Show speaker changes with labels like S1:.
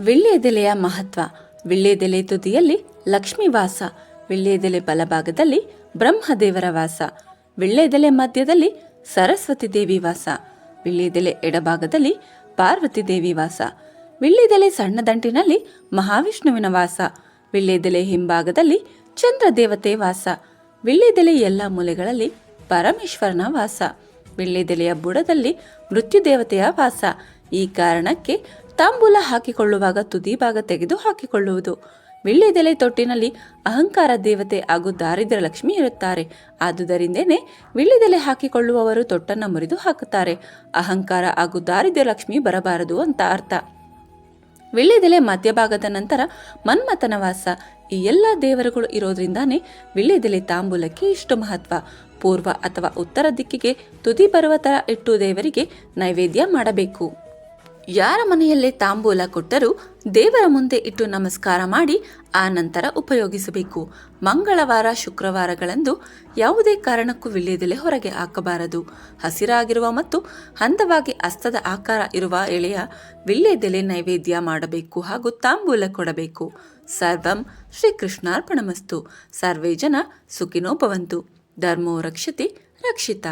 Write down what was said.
S1: ವಿಳ್ಯೆದೆಲೆಯ ಮಹತ್ವ. ವಿಳ್ಯೆದೆಲೆ ತುದಿಯಲ್ಲಿ ಲಕ್ಷ್ಮೀ ವಾಸ. ಬಲಭಾಗದಲ್ಲಿ ಬ್ರಹ್ಮದೇವರ ವಾಸ. ವಿಳ್ಯೆದೆಲೆ ಮಧ್ಯದಲ್ಲಿ ಸರಸ್ವತಿ ದೇವಿ ವಾಸ. ವಿಳ್ಯೆದೆಲೆ ಎಡಭಾಗದಲ್ಲಿ ಪಾರ್ವತಿ ದೇವಿ ವಾಸ. ವಿಳ್ಯೆದೆಲೆ ಸಣ್ಣದಂಟಿನಲ್ಲಿ ಮಹಾವಿಷ್ಣುವಿನ ವಾಸ. ವಿಳ್ಯೆದೆಲೆ ಹಿಂಭಾಗದಲ್ಲಿ ಚಂದ್ರ ದೇವತೆ ವಾಸ. ವಿಳ್ಯೆದೆಲೆ ಎಲ್ಲ ಮೂಲೆಗಳಲ್ಲಿ ಪರಮೇಶ್ವರನ ವಾಸ. ವಿಳ್ಯೆದೆಲೆಯ ಬುಡದಲ್ಲಿ ಮೃತ್ಯುದೇವತೆಯ ವಾಸ. ಈ ಕಾರಣಕ್ಕೆ ತಾಂಬೂಲ ಹಾಕಿಕೊಳ್ಳುವಾಗ ತುದಿ ಭಾಗ ತೆಗೆದು ಹಾಕಿಕೊಳ್ಳುವುದು. ವಿಳ್ಳೆದೆಲೆ ತೊಟ್ಟಿನಲ್ಲಿ ಅಹಂಕಾರ ದೇವತೆ ಹಾಗೂ ದಾರಿದ್ರ್ಯ ಲಕ್ಷ್ಮಿ ಇರುತ್ತಾರೆ. ಆದುದರಿಂದೇನೆ ವಿಳ್ಳೆದೆಲೆ ಹಾಕಿಕೊಳ್ಳುವವರು ತೊಟ್ಟನ್ನು ಮುರಿದು ಹಾಕುತ್ತಾರೆ. ಅಹಂಕಾರ ಹಾಗೂ ದಾರಿದ್ರ್ಯ ಲಕ್ಷ್ಮಿ ಬರಬಾರದು ಅಂತ ಅರ್ಥ. ವಿಳ್ಳೆದೆಲೆ ಮಧ್ಯಭಾಗದ ನಂತರ ಮನ್ಮಥನ ವಾಸ. ಈ ಎಲ್ಲ ದೇವರುಗಳು ಇರೋದ್ರಿಂದಾನೇ ವಿಳ್ಳೆದೆಲೆ ತಾಂಬೂಲಕ್ಕೆ ಇಷ್ಟು ಮಹತ್ವ. ಪೂರ್ವ ಅಥವಾ ಉತ್ತರ ದಿಕ್ಕಿಗೆ ತುದಿ ಬರುವ ಥರ ಇಟ್ಟು ದೇವರಿಗೆ ನೈವೇದ್ಯ ಮಾಡಬೇಕು. ಯಾರ ಮನೆಯಲ್ಲೇ ತಾಂಬೂಲ ಕೊಟ್ಟರೂ ದೇವರ ಮುಂದೆ ಇಟ್ಟು ನಮಸ್ಕಾರ ಮಾಡಿ ಆ ನಂತರ ಉಪಯೋಗಿಸಬೇಕು. ಮಂಗಳವಾರ, ಶುಕ್ರವಾರಗಳಂದು ಯಾವುದೇ ಕಾರಣಕ್ಕೂ ವಿಳ್ಯೆದೆಲೆ ಹೊರಗೆ ಹಾಕಬಾರದು. ಹಸಿರಾಗಿರುವ ಮತ್ತು ಹಂದವಾಗಿ ಅಸ್ತದ ಆಕಾರ ಇರುವ ಎಳೆಯ ವಿಳ್ಯದೆಲೆ ನೈವೇದ್ಯ ಮಾಡಬೇಕು ಹಾಗೂ ತಾಂಬೂಲ ಕೊಡಬೇಕು. ಸರ್ವಂ ಶ್ರೀಕೃಷ್ಣಾರ್ಪಣಮಸ್ತು. ಸರ್ವೇ ಜನ ಸುಖಿನೋ ಭವಂತು. ಧರ್ಮೋ ರಕ್ಷತಿ ರಕ್ಷಿತ.